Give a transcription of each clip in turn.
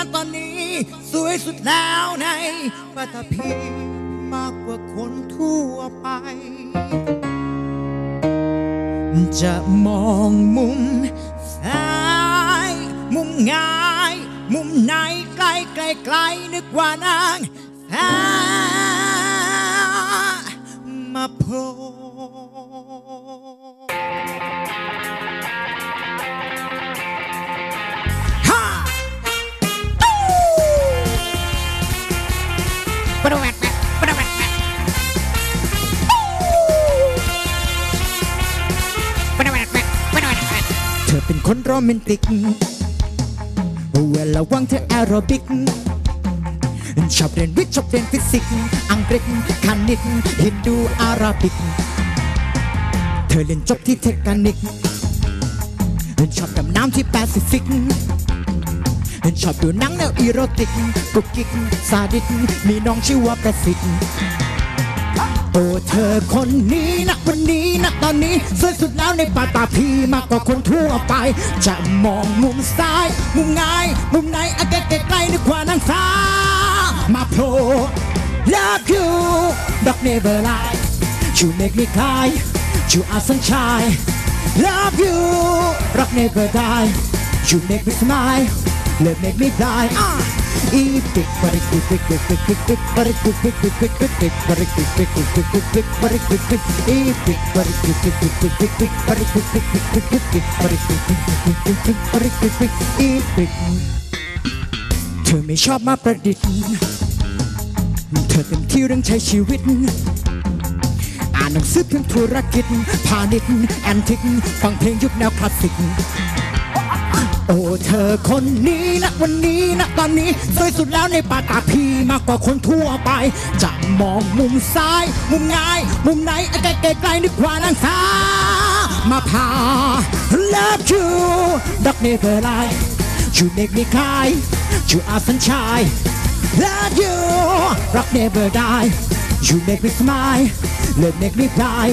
ะตอนนี้ สวยสุดแล้วในปัตภีมากกว่าคนทั่วไป จะมองมุมซ้าย มุมง่าย มุมไหนใกล้ไกลไกลนึกว่านางแมาโผล่ คนโรแมนติก เวลาว่างเธอแอโรบิก ชอบเรียนวิทย์ชอบเรียนฟิสิกส์อังกฤษคณิตฮินดูอาราบิก เธอเรียนจบที่เทคนิคชอบดำน้ำที่แปซิฟิกชอบดูหนังแนวอีโรติกกุกกิกซาดิสมีน้องชื่อว่าประสิทธิ์โอ้เธอคนนี้นะวันนี้น อนนี้สวยสุดแล้วในป่าตาพีมากกว่าคนทั่วไป จะมองมุมซ้าย มุมง่ายมุมไหนอะใกล้ใกล้นึกว่านางฟ้ามาโผล่ Love you Dog never lie You make me cry You are sunshine Love you Rock never die You make me smile Love make me die ah. เธอไม่ชอบมาประดิษฐ์ เธอเต็มที่เรื่องใช้ชีวิต อ่านหนังสือเพียงธุรกิจพาณิชย์แอนทิกฟังเพลงยุคแนวคลาสสิก โอ้เธอคนนี้นะวันนี้นะตอนนี้สวยสุดแล้วในปาตาพีมากกว่าคนทั่วไป จะมองมุมซ้าย มุมง่ายมุมไหนไกลไกลไกลนึกว่านังซ้ามาพา love you ดักเนเธอร์ไลน์ you make me cry you are sunshine love you rock never die you make me smile love make me die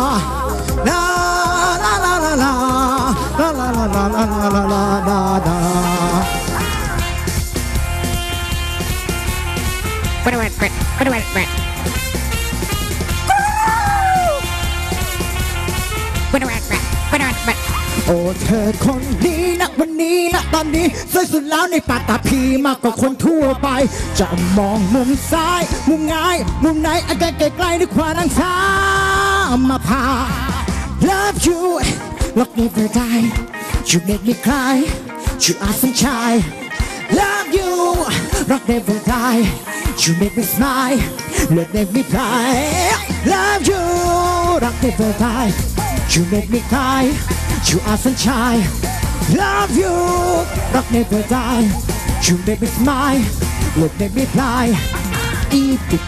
la la la la la la la ปดะแวดแวดปดะแวดแวดปดะแวดแวดปดะแวดแวดโอ้เธอคนนี้นะวันนี้นะตอนนี้สวยสุดแล้วในปาตาพีมากกว่าคนทั่วไป จะมองมุมซ้าย มุมง่าย มุมไหนอะใกล้ใกล้ๆนึกว่านางฟ้ามาพา Love you Look never die You make me cry You are sunshine Love you Rock never die You make me smile Love make me fly Love you Rock never die You make me cry You are sunshine Love you Rock never die You make me smile Love make me fly Epic,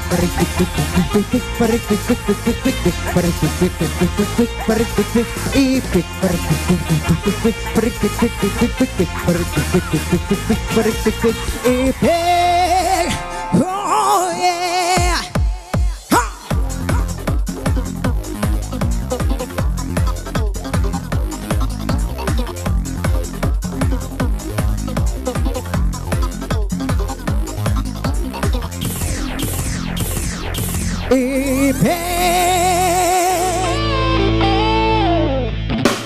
Baby